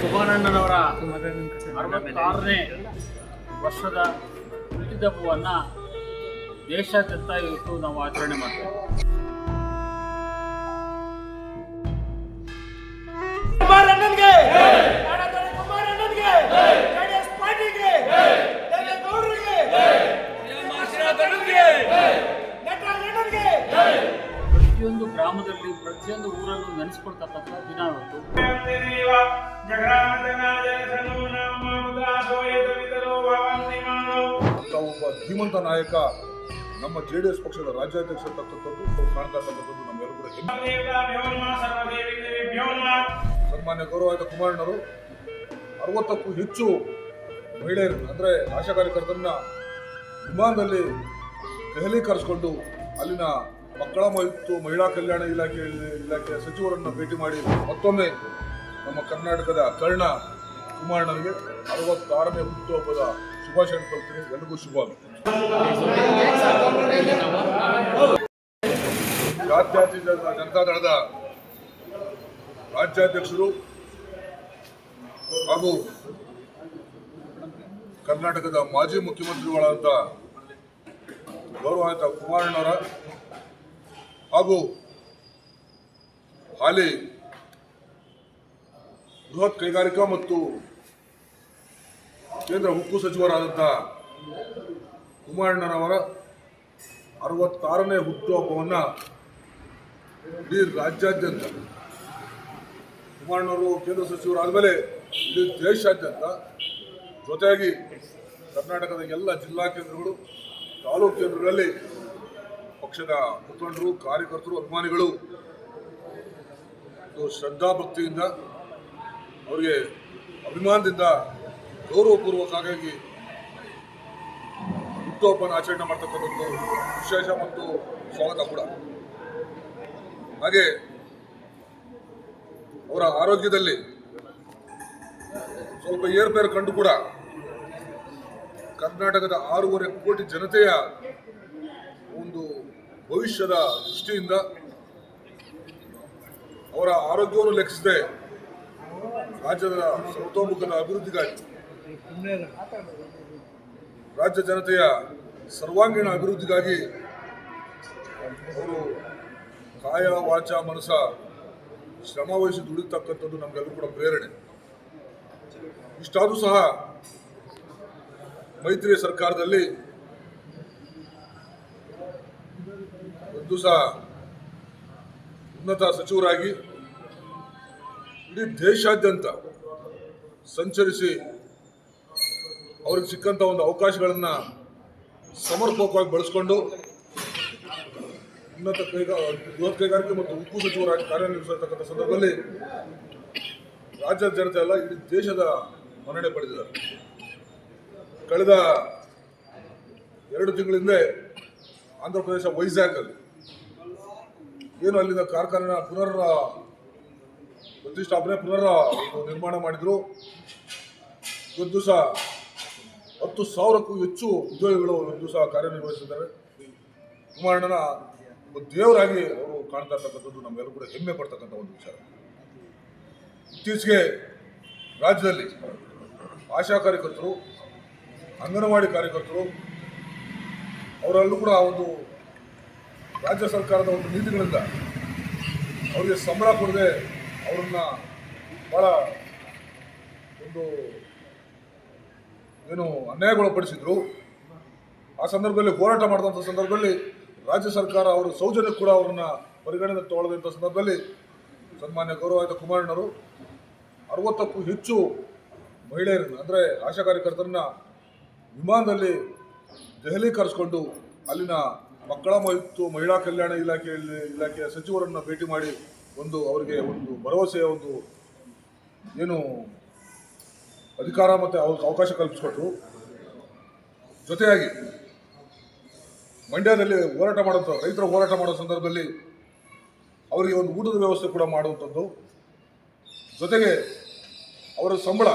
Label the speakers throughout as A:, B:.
A: ಕುಮಾರಣ್ಣನವರ ಅರವತ್ತಾರನೇ ವರ್ಷದ ಹುಟ್ಟಿದಬ್ಬವನ್ನು ದೇಶಾದ್ಯಂತ ಇವತ್ತು ನಾವು ಆಚರಣೆ ಮಾಡ್ತೇವೆ.
B: ಒಬ್ಬ ಧೀಮಂತ ನಾಯಕ ನಮ್ಮ ಜೆ ಡಿ ಎಸ್ ಪಕ್ಷದ ರಾಜ್ಯಾಧ್ಯಕ್ಷ ತಕ್ಕಂಥದ್ದು ಕಾಣ್ತಾ ಇರ್ತಕ್ಕಂಥದ್ದು ನಮ್ಮೆಲ್ಲರೂ ಸನ್ಮಾನ್ಯ ಗೌರವಾಯುತ ಕುಮಾರಣ್ಣರು, ಅರವತ್ತಕ್ಕೂ ಹೆಚ್ಚು ಮಹಿಳೆಯರನ್ನ ಅಂದರೆ ಆಶಾ ಕಾರ್ಯಕರ್ತರನ್ನ ವಿಮಾನದಲ್ಲಿ ದೆಹಲಿ ಕರೆಸ್ಕೊಂಡು ಅಲ್ಲಿನ ಮಕ್ಕಳ ಮತ್ತು ಮಹಿಳಾ ಕಲ್ಯಾಣ ಇಲಾಖೆ, ಇಲಾಖೆಯ ಸಚಿವರನ್ನು ಭೇಟಿ ಮಾಡಿ ಮತ್ತೊಮ್ಮೆ ನಮ್ಮ ಕರ್ನಾಟಕದ ಕರ್ಣ ಕುಮಾರಣ್ಣನಿಗೆ ಅರವತ್ತಾರನೇ ಹುಟ್ಟುಹಬ್ಬದ ಶುಭಾಶಯ ಕೊಡ್ತೀನಿ ಎಲ್ಲರಿಗೂ ಶುಭ ಜಾತ್ಯತೀತ ಜನತಾದಳದ ರಾಜ್ಯಾಧ್ಯಕ್ಷರು ಹಾಗೂ ಕರ್ನಾಟಕದ ಮಾಜಿ ಮುಖ್ಯಮಂತ್ರಿಗಳಾದಂಥ ಗೌರವಾಯಿತ ಕುಮಾರಣ್ಣವರ ಹಾಗೂ ಹಾಲಿ ಬೃಹತ್ ಕೈಗಾರಿಕಾ ಮತ್ತು ಕೇಂದ್ರ ಉಕ್ಕು ಸಚಿವರಾದಂಥ ಕುಮಾರಣ್ಣನವರ ಅರವತ್ತಾರನೇ ಹುಟ್ಟುಹಬ್ಬವನ್ನು ಇಡೀ ರಾಜ್ಯಾದ್ಯಂತ ಕುಮಾರಣ್ಣವರು ಕೇಂದ್ರ ಸಚಿವರಾದಮೇಲೆ ಇಡೀ ದೇಶಾದ್ಯಂತ ಜೊತೆಯಾಗಿ ಕರ್ನಾಟಕದ ಎಲ್ಲ ಜಿಲ್ಲಾ ಕೇಂದ್ರಗಳು, ತಾಲೂಕು ಕೇಂದ್ರಗಳಲ್ಲಿ ಪಕ್ಷದ ಮುಖಂಡರು, ಕಾರ್ಯಕರ್ತರು, ಅಭಿಮಾನಿಗಳು ಶ್ರದ್ಧಾಭಕ್ತಿಯಿಂದ ಅವರಿಗೆ ಅಭಿಮಾನದಿಂದ ಗೌರವಪೂರ್ವಕವಾಗಿ ಹುಟ್ಟುಹಬ್ಬನ ಆಚರಣೆ ಮಾಡ್ತಕ್ಕಂಥದ್ದು ವಿಶೇಷ ಮತ್ತು ಸ್ವಾಗತ ಕೂಡ. ಹಾಗೆ ಅವರ ಆರೋಗ್ಯದಲ್ಲಿ ಸ್ವಲ್ಪ ಏರ್ಪೇರು ಕಂಡು ಕೂಡ ಕರ್ನಾಟಕದ ಆರೂವರೆ ಕೋಟಿ ಜನತೆಯ ಒಂದು ಭವಿಷ್ಯದ ದೃಷ್ಟಿಯಿಂದ ಅವರ ಆರೋಗ್ಯವನ್ನು ಲೆಕ್ಕಿಸದೆ ರಾಜ್ಯದ ಸರ್ವತೋಮುಖದ ಅಭಿವೃದ್ಧಿಗಾಗಿ ರಾಜ್ಯ ಜನತೆಯ ಸರ್ವಾಂಗೀಣ ಅಭಿವೃದ್ಧಿಗಾಗಿ ಅವರು ಕಾಯ ವಾಚ ಮನಸ ಶ್ರಮ ವಹಿಸಿ ದುಡಿತಕ್ಕಂಥದ್ದು ನಮಗೆಲ್ಲರೂ ಕೂಡ ಪ್ರೇರಣೆ. ಇಷ್ಟಾದರೂ ಸಹ ಮೈತ್ರಿ ಸರ್ಕಾರದಲ್ಲಿ ಒಂದು ಸಹ ಉನ್ನತ ಸಚಿವರಾಗಿ ಇಡೀ ದೇಶಾದ್ಯಂತ ಸಂಚರಿಸಿ ಅವ್ರಿಗೆ ಸಿಕ್ಕಂಥ ಒಂದು ಅವಕಾಶಗಳನ್ನು ಸಮರ್ಪಕವಾಗಿ ಬಳಸ್ಕೊಂಡು ಉನ್ನತ ಕೈಗಾ, ಬೃಹತ್ ಕೈಗಾರಿಕೆ ಮತ್ತು ಉಕ್ಕು ಸಚಿವರಾಗಿ ಕಾರ್ಯನಿರ್ವಹಿಸತಕ್ಕಂಥ ಸಂದರ್ಭದಲ್ಲಿ ರಾಜ್ಯದ ಜನತೆ ಅಲ್ಲ ಇಡೀ ದೇಶದ ಮನ್ನಣೆ ಪಡೆದಿದ್ದಾರೆ. ಕಳೆದ ಎರಡು ತಿಂಗಳ ಹಿಂದೆ ಆಂಧ್ರ ಪ್ರದೇಶ ವೈಜಾಗ್ನಲ್ಲಿ ಏನು ಅಲ್ಲಿನ ಕಾರ್ಖಾನೆನ ಪುನರ್, ಪ್ರತಿಷ್ಠಾಪನೆ ಪುನರ್ ನಿರ್ಮಾಣ ಮಾಡಿದ್ರು. ಇವತ್ತು ದಿವಸ ಹತ್ತು ಸಾವಿರಕ್ಕೂ ಹೆಚ್ಚು ಉದ್ಯೋಗಿಗಳು ಸಹ ಕಾರ್ಯನಿರ್ವಹಿಸಿದ್ದಾರೆ ಕುಮಾರಣ್ಣನ ದೇವರಾಗಿ ಅವರು ಕಾಣ್ತಾ ಇರ್ತಕ್ಕಂಥದ್ದು ನಮ್ಮೆಲ್ಲರೂ ಕೂಡ ಹೆಮ್ಮೆ ಪಡ್ತಕ್ಕಂಥ ಒಂದು ವಿಚಾರ. ಇತ್ತೀಚೆಗೆ ರಾಜ್ಯದಲ್ಲಿ ಆಶಾ ಕಾರ್ಯಕರ್ತರು, ಅಂಗನವಾಡಿ ಕಾರ್ಯಕರ್ತರು, ಅವರಲ್ಲೂ ಕೂಡ ಒಂದು ರಾಜ್ಯ ಸರ್ಕಾರದ ಒಂದು ನೀತಿಗಳಿಂದ ಅವರಿಗೆ ಸಂಬಳ ಕೊಡದೆ ಅವರನ್ನು ಭಾಳ ಒಂದು ಏನು ಅನ್ಯಾಯಗೊಳಪಡಿಸಿದ್ರು ಆ ಸಂದರ್ಭದಲ್ಲಿ ಹೋರಾಟ ಮಾಡಿದಂಥ ಸಂದರ್ಭದಲ್ಲಿ ರಾಜ್ಯ ಸರ್ಕಾರ ಅವರು ಸೌಜನ್ಯ ಕೂಡ ಅವರನ್ನ ಪರಿಗಣನೆ ತಗೊಳ್ಳದಂಥ ಸಂದರ್ಭದಲ್ಲಿ ಸನ್ಮಾನ್ಯ ಗೌರವಾಯುತ ಕುಮಾರಣ್ಣರು ಅರವತ್ತಕ್ಕೂ ಹೆಚ್ಚು ಮಹಿಳೆಯರನ್ನ, ಅಂದರೆ ಆಶಾ ಕಾರ್ಯಕರ್ತರನ್ನ ವಿಮಾನದಲ್ಲಿ ದೆಹಲಿ ಕರೆಸ್ಕೊಂಡು ಅಲ್ಲಿನ ಮಕ್ಕಳ ಮತ್ತು ಮಹಿಳಾ ಕಲ್ಯಾಣ ಇಲಾಖೆಯಲ್ಲಿ, ಇಲಾಖೆಯ ಸಚಿವರನ್ನು ಭೇಟಿ ಮಾಡಿ ಒಂದು ಅವರಿಗೆ ಒಂದು ಭರವಸೆಯ ಒಂದು ಏನು ಅಧಿಕಾರ ಮತ್ತು ಅವ್ರಿಗೆ ಅವಕಾಶ ಕಲ್ಪಿಸ್ಕೊಟ್ರು. ಜೊತೆಯಾಗಿ ಮಂಡ್ಯದಲ್ಲಿ ಹೋರಾಟ ಮಾಡುವಂಥ ರೈತರು ಹೋರಾಟ ಮಾಡೋ ಸಂದರ್ಭದಲ್ಲಿ ಅವರಿಗೆ ಒಂದು ಊಟದ ವ್ಯವಸ್ಥೆ ಕೂಡ ಮಾಡುವಂಥದ್ದು. ಜೊತೆಗೆ ಅವರ ಸಂಬಳ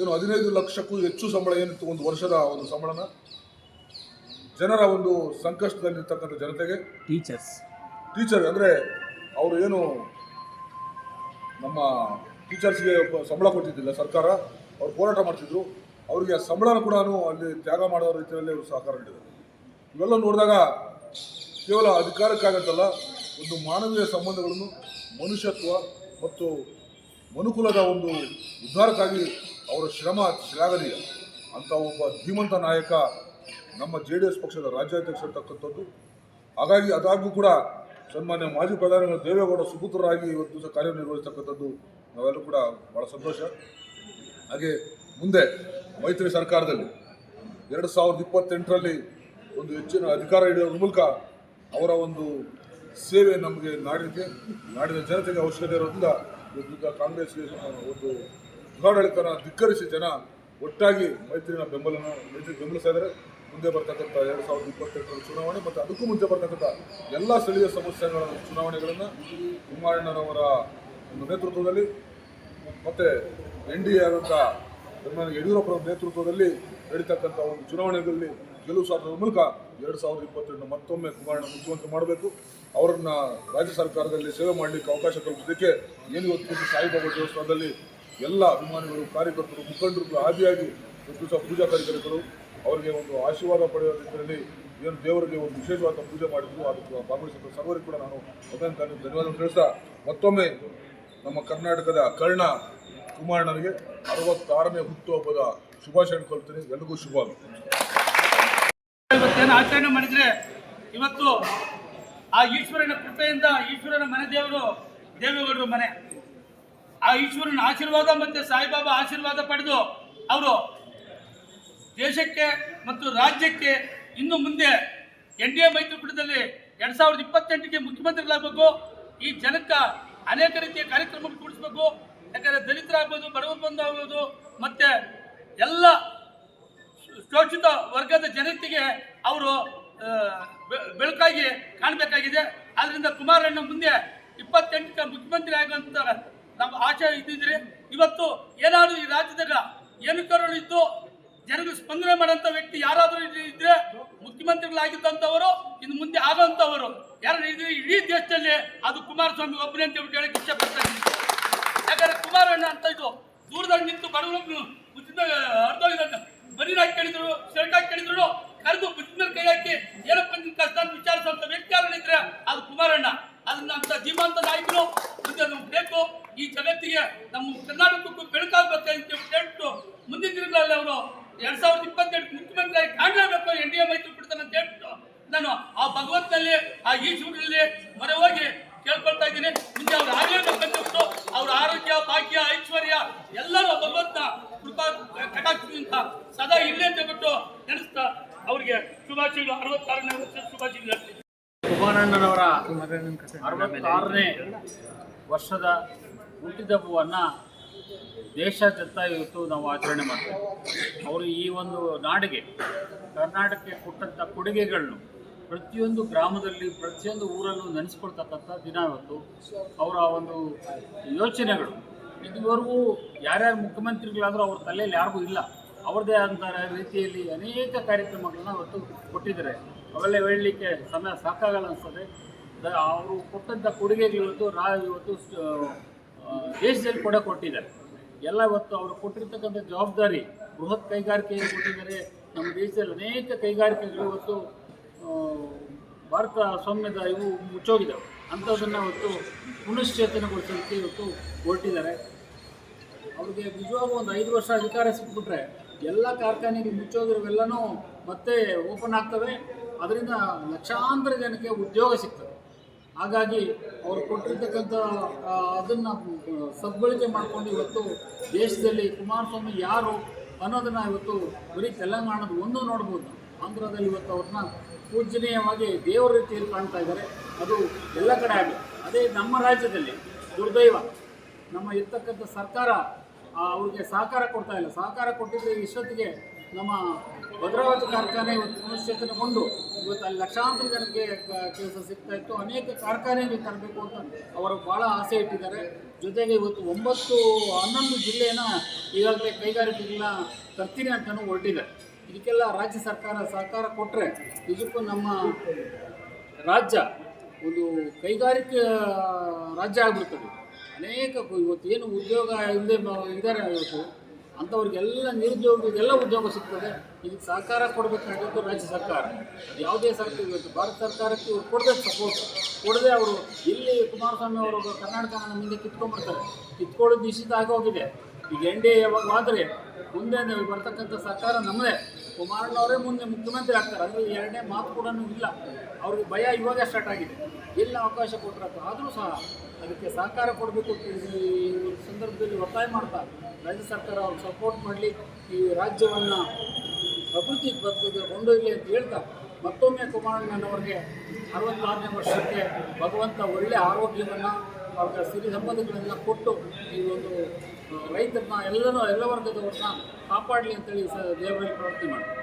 B: ಏನು ಹದಿನೈದು ಲಕ್ಷಕ್ಕೂ ಹೆಚ್ಚು ಸಂಬಳ ಏನಿತ್ತು ಒಂದು ವರ್ಷದ ಒಂದು ಸಂಬಳನ ಜನರ ಒಂದು ಸಂಕಷ್ಟದಲ್ಲಿರ್ತಕ್ಕಂಥ ಜನತೆಗೆ.
C: ಟೀಚರ್ಸ್
B: ಟೀಚರ್ ಅಂದರೆ ಅವರು ಏನು ನಮ್ಮ ಟೀಚರ್ಸ್ಗೆ ಸಂಬಳ ಕೊಟ್ಟಿದ್ದಿಲ್ಲ ಸರ್ಕಾರ. ಅವ್ರು ಹೋರಾಟ ಮಾಡ್ತಿದ್ರು. ಅವರಿಗೆ ಸಂಬಳನ ಕೂಡ ಅಲ್ಲಿ ತ್ಯಾಗ ಮಾಡೋ ರೀತಿಯಲ್ಲಿ ಅವರು ಸಹಕಾರ ನೀಡಿದರು. ಇವೆಲ್ಲ ನೋಡಿದಾಗ ಕೇವಲ ಅಧಿಕಾರಕ್ಕಾಗತ್ತಲ್ಲ, ಒಂದು ಮಾನವೀಯ ಸಂಬಂಧಗಳನ್ನು ಮನುಷ್ಯತ್ವ ಮತ್ತು ಮನುಕುಲದ ಒಂದು ಉದ್ಧಾರಕ್ಕಾಗಿ ಅವರ ಶ್ರಮ ಶ್ಲಾಘನೀಯ ಅಂತ ಒಬ್ಬ ಧೀಮಂತ ನಾಯಕ ನಮ್ಮ ಜೆ ಡಿ ಎಸ್ ಪಕ್ಷದ ರಾಜ್ಯಾಧ್ಯಕ್ಷ ಇರ್ತಕ್ಕಂಥದ್ದು. ಹಾಗಾಗಿ ಅದಾಗೂ ಕೂಡ ಸನ್ಮಾನ್ಯ ಮಾಜಿ ಪ್ರಧಾನಿಗಳು ದೇವೇಗೌಡ ಸುಪುತ್ರರಾಗಿ ಇವತ್ತು ದಿವಸ ಕಾರ್ಯನಿರ್ವಹಿಸ್ತಕ್ಕಂಥದ್ದು, ನಾವೆಲ್ಲರೂ ಕೂಡ ಭಾಳ ಸಂತೋಷ. ಹಾಗೆ ಮುಂದೆ ಮೈತ್ರಿ ಸರ್ಕಾರದಲ್ಲಿ ಎರಡು ಸಾವಿರದ ಇಪ್ಪತ್ತೆಂಟರಲ್ಲಿ ಒಂದು ಹೆಚ್ಚಿನ ಅಧಿಕಾರ ಹಿಡಿಯೋದ್ರ ಮೂಲಕ ಅವರ ಒಂದು ಸೇವೆ ನಮಗೆ ನಾಡಿದೆ ನಾಡಿನ ಜನತೆಗೆ ಅವಶ್ಯಕತೆ ಇರೋದ್ರಿಂದ ಇವತ್ತು ಕಾಂಗ್ರೆಸ್ಗೆ ಒಂದು ದುರಾಡಳಿತನ ಧಿಕ್ಕರಿಸಿ ಜನ ಒಟ್ಟಾಗಿ ಮೈತ್ರಿನ ಬೆಂಬಲನ, ಮೈತ್ರಿ ಬೆಂಬಲಿಸ್ತಾ ಇದ್ದಾರೆ. ಮುಂದೆ ಬರ್ತಕ್ಕಂಥ ಎರಡು ಸಾವಿರದ ಇಪ್ಪತ್ತೆಂಟರ ಚುನಾವಣೆ ಮತ್ತು ಅದಕ್ಕೂ ಮುಂಚೆ ಬರ್ತಕ್ಕಂಥ ಎಲ್ಲ ಸ್ಥಳೀಯ ಸಮಸ್ಯೆಗಳ ಚುನಾವಣೆಗಳನ್ನು ಕುಮಾರಣ್ಣನವರ ಒಂದು ನೇತೃತ್ವದಲ್ಲಿ ಮತ್ತು ಎನ್ ಡಿ ಎ ಆದಂಥ ಸನ್ಮಾನ್ಯ ಯಡಿಯೂರಪ್ಪರ ನೇತೃತ್ವದಲ್ಲಿ ನಡೀತಕ್ಕಂಥ ಒಂದು ಚುನಾವಣೆಗಳಲ್ಲಿ ಗೆಲುವು ಸಾಧಿಸುವ ಮೂಲಕ ಎರಡು ಸಾವಿರದ ಇಪ್ಪತ್ತೆರಡು ಮತ್ತೊಮ್ಮೆ ಕುಮಾರಣ್ಣ ಮುಖ್ಯಮಂತ್ರಿ ಮಾಡಬೇಕು. ಅವರನ್ನ ರಾಜ್ಯ ಸರ್ಕಾರದಲ್ಲಿ ಸೇವೆ ಮಾಡಲಿಕ್ಕೆ ಅವಕಾಶ ಕಲ್ಪಿಸೋದಕ್ಕೆ ಏನು ಇವತ್ತು ಸಾಯಿಬಾಬಾ ದೇವಸ್ಥಾನದಲ್ಲಿ ಎಲ್ಲ ಅಭಿಮಾನಿಗಳು, ಕಾರ್ಯಕರ್ತರು ಮುಖಂಡರು ಆದಿಯಾಗಿ ದಿವಸ ಪೂಜಾ ಕಾರ್ಯಕರ್ತರು ಅವರಿಗೆ ಒಂದು ಆಶೀರ್ವಾದ ಪಡೆಯುವ ರೀತಿಯಲ್ಲಿ ಏನು ದೇವರಿಗೆ ಒಂದು ವಿಶೇಷವಾದ ಪೂಜೆ ಮಾಡಿದ್ರು. ಅದಕ್ಕೆ ಭಾಗವಹಿಸಿದ ಸರ್ವರಿಗೂ ಕೂಡ ನಾನು ಅಭಿನಂದನೆ ಧನ್ಯವಾದ ತಿಳಿಸ್ತಾ ಮತ್ತೊಮ್ಮೆ ನಮ್ಮ ಕರ್ನಾಟಕದ ಕರ್ಣ ಕುಮಾರಣ್ಣನಿಗೆ ಅರವತ್ತಾರನೇ ಹುಟ್ಟುಹಬ್ಬದ ಶುಭಾಶಯ ಕೊಡ್ತೀನಿ ಎಲ್ರಿಗೂ ಶುಭ.
C: ಆಚರಣೆ ಮಾಡಿದ್ರೆ ಇವತ್ತು ಆ ಈಶ್ವರನ ಕೃಪೆಯಿಂದ ಈಶ್ವರನ ಮನೆ ದೇವರು ದೇವೇಗೌಡರ ಮನೆ. ಆ ಈಶ್ವರನ ಆಶೀರ್ವಾದ ಮತ್ತೆ ಸಾಯಿಬಾಬಾ ಆಶೀರ್ವಾದ ಪಡೆದು ಅವರು ದೇಶಕ್ಕೆ ಮತ್ತು ರಾಜ್ಯಕ್ಕೆ ಇನ್ನು ಮುಂದೆ ಎನ್ ಡಿ ಎ ಮೈತ್ರಿಕೂಟದಲ್ಲಿ ಎರಡ್ ಸಾವಿರದ ಇಪ್ಪತ್ತೆಂಟಕ್ಕೆ ಮುಖ್ಯಮಂತ್ರಿಗಳಾಗಬೇಕು. ಈ ಜನಕ್ಕೆ ಅನೇಕ ರೀತಿಯ ಕಾರ್ಯಕ್ರಮ ಕೊಡಿಸ್ಬೇಕು. ಯಾಕಂದ್ರೆ ದಲಿತರಾಗ್ಬೋದು, ಬಡವರು ಬಂದಾಗ್ಬೋದು, ಮತ್ತೆ ಎಲ್ಲ ಶೋಷಿತ ವರ್ಗದ ಜನತೆಗೆ ಅವರು ಬೆಳಕಾಗಿ ಕಾಣಬೇಕಾಗಿದೆ. ಆದ್ರಿಂದ ಕುಮಾರಣ್ಣ ಮುಂದೆ ಇಪ್ಪತ್ತೆಂಟಕ್ಕೆ ಮುಖ್ಯಮಂತ್ರಿ ಆಗುವಂತ ನಮ್ಮ ಆಶೆ ಇದ್ದಿದ್ರೆ ಇವತ್ತು ಏನಾದರೂ ಈ ರಾಜ್ಯದಾಗ ಏನು ಇದ್ದು ಜನರಿಗೆ ಸ್ಪಂದನೆ ಮಾಡೋಂಥ ವ್ಯಕ್ತಿ ಯಾರಾದರೂ ಇದ್ರೆ ಮುಖ್ಯಮಂತ್ರಿಗಳಾಗಿದ್ದಂಥವರು, ಇನ್ನು ಮುಂದೆ ಆಗೋಂಥವರು ಯಾರು ಇದ್ರೆ ಇಡೀ ದೇಶದಲ್ಲಿ ಅದು ಕುಮಾರಸ್ವಾಮಿ ಒಬ್ಬನೇ ಅಂತ ಹೇಳಿ ಹೇಳಕ್ಕೆ ಇಷ್ಟಪಡ್ತಾ ಇದ್ದೀನಿ. ಯಾಕಂದ್ರೆ ಕುಮಾರಣ್ಣ ಅಂತ ಇದು ದೂರದಲ್ಲಿ ನಿಂತು ಬಡವರು ಉಚಿತ ಅರ್ಧ ಬರೀ ಹಾಕಿ ಕೇಳಿದ್ರು ಶರ್ಟ್ ಹಾಕಿ ಕೇಳಿದ್ರು, ಕರೆದು ಬುದ್ಧಿನ ಕೈ ಹಾಕಿ, ಏನಪ್ಪ ನಿನ್ ಕಷ್ಟ ಅಂತ ವಿಚಾರಿಸುವಂತ ವ್ಯಕ್ತಿ ಯಾರಿದ್ರೆ ಅದು ಕುಮಾರಣ್ಣ. ಅದನ್ನ ಅಂತ ಜೀವಂತ ನಾಯಕರು ನಮ್ಗೆ ಬೇಕು. ಈ ಜಗತ್ತಿಗೆ ನಮ್ಮ ಕರ್ನಾಟಕಕ್ಕೂ ಅಂತ ಹೇಳ್ಬಿಟ್ಟು ಮುಂದಿನ ದಿನಗಳಲ್ಲಿ ಅವರು ಎರಡ್ ಸಾವಿರದ ಇಪ್ಪತ್ತೆಂಟು ಮುಖ್ಯಮಂತ್ರಿ ಕಾಣಲೇಬೇಕು ಎನ್ ಡಿ ಎ ಮೈತ್ರಿ ಬಿಡ್ತಾನೆ ಅಂತ ಹೇಳ್ಬಿಟ್ಟು ನಾನು ಆ ಭಗವಂತನಲ್ಲಿ, ಆ ಈಶ್ವರನಲ್ಲಿ ಮೊರೆ ಹೋಗಿ ಕೇಳ್ಕೊಳ್ತಾ ಇದ್ದೀನಿ. ಮುಂದೆ ಅವ್ರು ಕಟಾಕ್ಷದಿಂದ ಸದಾ ಇಲ್ಲೇ ಅಂತ ಬಿಟ್ಟು ನೆನೆಸ್ತಾ ಅವ್ರಿಗೆ ಶುಭಾಶಯಗಳು. ಅರವತ್ತಾರನೇ ವರ್ಷದ ಶುಭಾಶಯಗಳು. ಹೇಳ್ತೀನಿ
A: ಅರವತ್ತಾರನೇ ವರ್ಷದ ಹುಟ್ಟಿದಬ್ಬವನ್ನು ದೇಶಾದ್ಯಂತ ಇವತ್ತು ನಾವು ಆಚರಣೆ ಮಾಡ್ತೇವೆ. ಅವರು ಈ ಒಂದು ನಾಡಿಗೆ, ಕರ್ನಾಟಕಕ್ಕೆ ಕೊಟ್ಟಂಥ ಕೊಡುಗೆಗಳನ್ನು ಪ್ರತಿಯೊಂದು ಗ್ರಾಮದಲ್ಲಿ, ಪ್ರತಿಯೊಂದು ಊರಲ್ಲೂ ನೆನೆಸ್ಕೊಳ್ತಕ್ಕಂಥ ದಿನ ಇವತ್ತು. ಅವರ ಒಂದು ಯೋಚನೆಗಳು. ಇದುವರೆಗೂ ಯಾರ್ಯಾರು ಮುಖ್ಯಮಂತ್ರಿಗಳಾದರೂ ಅವ್ರ ತಲೆಯಲ್ಲಿ ಯಾರಿಗೂ ಇಲ್ಲ. ಅವ್ರದ್ದೇ ಆದಂಥ ರೀತಿಯಲ್ಲಿ ಅನೇಕ ಕಾರ್ಯಕ್ರಮಗಳನ್ನ ಅವತ್ತು ಕೊಟ್ಟಿದ್ದಾರೆ. ಅವೆಲ್ಲ ಹೇಳಲಿಕ್ಕೆ ಸಮಯ ಸಾಕಾಗಲ್ಲ ಅನಿಸ್ತದೆ. ಅವರು ಕೊಟ್ಟಂಥ ಕೊಡುಗೆಗಳು ಇವತ್ತು ರಾ ಇವತ್ತು ದೇಶದಲ್ಲಿ ಕೂಡ ಕೊಟ್ಟಿದ್ದಾರೆ. ಎಲ್ಲ ಇವತ್ತು ಅವರು ಕೊಟ್ಟಿರ್ತಕ್ಕಂಥ ಜವಾಬ್ದಾರಿ, ಬೃಹತ್ ಕೈಗಾರಿಕೆಗೆ ಕೊಟ್ಟಿದ್ದಾರೆ. ನಮ್ಮ ದೇಶದಲ್ಲಿ ಅನೇಕ ಕೈಗಾರಿಕೆಗಳು ಇವತ್ತು ಭಾರತ ಸ್ವಾಮ್ಯದ ಇವು ಮುಚ್ಚೋಗಿದ್ದಾವೆ ಅಂಥದ್ದನ್ನು ಇವತ್ತು ಪುನಶ್ಚೇತನಗೊಳಿಸೋದಕ್ಕೆ ಇವತ್ತು ಹೊರಟಿದ್ದಾರೆ. ಅವ್ರಿಗೆ ನಿಜವಾಗೂ ಒಂದು ಐದು ವರ್ಷ ಅಧಿಕಾರ ಸಿಕ್ಬಿಟ್ರೆ ಎಲ್ಲ ಕಾರ್ಖಾನೆಗೆ ಮುಚ್ಚೋಗಿರೋವೆಲ್ಲನೂ ಮತ್ತೆ ಓಪನ್ ಆಗ್ತವೆ. ಅದರಿಂದ ಲಕ್ಷಾಂತರ ಜನಕ್ಕೆ ಉದ್ಯೋಗ ಸಿಗ್ತದೆ. ಹಾಗಾಗಿ ಅವರು ಕೊಟ್ಟಿರ್ತಕ್ಕಂಥ ಅದನ್ನು ಸದ್ಬಳಕೆ ಮಾಡಿಕೊಂಡು ಇವತ್ತು ದೇಶದಲ್ಲಿ ಕುಮಾರಸ್ವಾಮಿ ಯಾರು ಅನ್ನೋದನ್ನ ಇವತ್ತು ಬರೀ ತೆಲಂಗಾಣದ ಒಂದು ನೋಡ್ಬೋದು. ಆಂಧ್ರದಲ್ಲಿ ಇವತ್ತು ಅವ್ರನ್ನ ಪೂಜನೀಯವಾಗಿ ದೇವರ ರೀತಿಯಲ್ಲಿ ಕಾಣ್ತಾ ಇದ್ದಾರೆ. ಅದು ಎಲ್ಲ ಕಡೆ ಆಗಿದೆ ಅದೇ ನಮ್ಮ ರಾಜ್ಯದಲ್ಲಿ ದುರ್ದೈವ. ನಮ್ಮ ಇರ್ತಕ್ಕಂಥ ಸರ್ಕಾರ ಅವ್ರಿಗೆ ಸಹಕಾರ ಕೊಡ್ತಾ ಇಲ್ಲ. ಸಹಕಾರ ಕೊಟ್ಟಿದ್ರೆ ಇಷ್ಟೊತ್ತಿಗೆ ನಮ್ಮ ಭದ್ರಾವತಿ ಕಾರ್ಖಾನೆ ಇವತ್ತು ಪುನಶ್ಚೇತನಗೊಂಡು ಇವತ್ತು ಅಲ್ಲಿ ಲಕ್ಷಾಂತರ ಜನಕ್ಕೆ ಕೆಲಸ ಸಿಗ್ತಾ ಇತ್ತು. ಅನೇಕ ಕಾರ್ಖಾನೆಗೆ ತರಬೇಕು ಅಂತ ಅವರು ಭಾಳ ಆಸೆ ಇಟ್ಟಿದ್ದಾರೆ. ಜೊತೆಗೆ ಇವತ್ತು ಒಂಬತ್ತು, ಹನ್ನೊಂದು ಜಿಲ್ಲೆನ ಈಗಾಗಲೇ ಕೈಗಾರಿಕೆಗಳನ್ನ ತರ್ತೀನಿ ಅಂತಲೂ ಹೊರಟಿದ್ದಾರೆ ಇದಕ್ಕೆಲ್ಲ ರಾಜ್ಯ ಸರ್ಕಾರ ಸಹಕಾರ ಕೊಟ್ಟರೆ ಇದಕ್ಕೂ ನಮ್ಮ ರಾಜ್ಯ ಒಂದು ಕೈಗಾರಿಕೆ ರಾಜ್ಯ ಆಗ್ಬಿಡ್ತದೆ. ಅನೇಕ ಇವತ್ತು ಏನು ಉದ್ಯೋಗ ಇಲ್ಲದೆ ಇದ್ದಾರೆ ಇವತ್ತು, ಅಂಥವ್ರಿಗೆಲ್ಲ ನಿರುದ್ಯೋಗಿಗೆಲ್ಲ ಉದ್ಯೋಗ ಸಿಗ್ತದೆ. ಇದಕ್ಕೆ ಸಹಕಾರ ಕೊಡಬೇಕಾಗಿದ್ದು ರಾಜ್ಯ ಸರ್ಕಾರ. ಯಾವುದೇ ಸರ್ಕಾರ ಇವತ್ತು ಭಾರತ ಸರ್ಕಾರಕ್ಕೆ ಇವ್ರು ಕೊಡಬೇಕು ಸಪೋರ್ಟ್ ಕೊಡದೆ ಅವರು ಇಲ್ಲಿ ಕುಮಾರಸ್ವಾಮಿ ಅವರು ಕರ್ನಾಟಕ ಮುಂದೆ ಕಿತ್ಕೊಂಡ್ಬಿಡ್ತಾರೆ. ಕಿತ್ಕೊಳ್ಳೋದು ನಿಶ್ಚಿತ ಆಗೋಗಿದೆ ಈಗ ಎನ್ ಡಿ ಎ ಯಾವಾಗ ಆದರೆ ಮುಂದೆ ಬರ್ತಕ್ಕಂಥ ಸರ್ಕಾರ ನಮ್ಮದೇ. ಕುಮಾರಣ್ಣವರೇ ಮುಂದೆ ಮುಖ್ಯಮಂತ್ರಿ ಆಗ್ತಾರೆ. ಅಂದರೆ ಎರಡನೇ ಮಾತು ಕೂಡ ಇಲ್ಲ. ಅವ್ರಿಗೆ ಭಯ ಇವಾಗ ಸ್ಟಾರ್ಟ್ ಆಗಿದೆ. ಎಲ್ಲ ಅವಕಾಶ ಕೊಟ್ಟರೆ ಆದರೂ ಸಹ ಅದಕ್ಕೆ ಸಹಕಾರ ಕೊಡಬೇಕು ಈ ಸಂದರ್ಭದಲ್ಲಿ ಒತ್ತಾಯ ಮಾಡ್ತಾ ರಾಜ್ಯ ಸರ್ಕಾರ ಅವ್ರಿಗೆ ಸಪೋರ್ಟ್ ಮಾಡಲಿ, ಈ ರಾಜ್ಯವನ್ನು ಅಭಿವೃದ್ಧಿ ಬದುಕಿಗೆ ಕೊಂಡೊಯ್ಯಲಿ ಅಂತ ಹೇಳ್ತಾ ಮತ್ತೊಮ್ಮೆ ಕುಮಾರಣ್ಣನವ್ರಿಗೆ ಅರವತ್ತಾರನೇ ವರ್ಷಕ್ಕೆ ಭಗವಂತ ಒಳ್ಳೆಯ ಆರೋಗ್ಯವನ್ನು ಅವ್ರಿಗೆ ಸಿರಿ ಸಂಪದಗಳನ್ನ ಕೊಟ್ಟು ಈ ಒಂದು ರೈತರನ್ನ ಎಲ್ಲನೂ ಎಲ್ಲ ವರ್ಗದವ್ರನ್ನ ಕಾಪಾಡಲಿ ಅಂತೇಳಿ ಸ ದೇವರಲ್ಲಿ ಪ್ರಾರ್ಥನೆ ಮಾಡಿ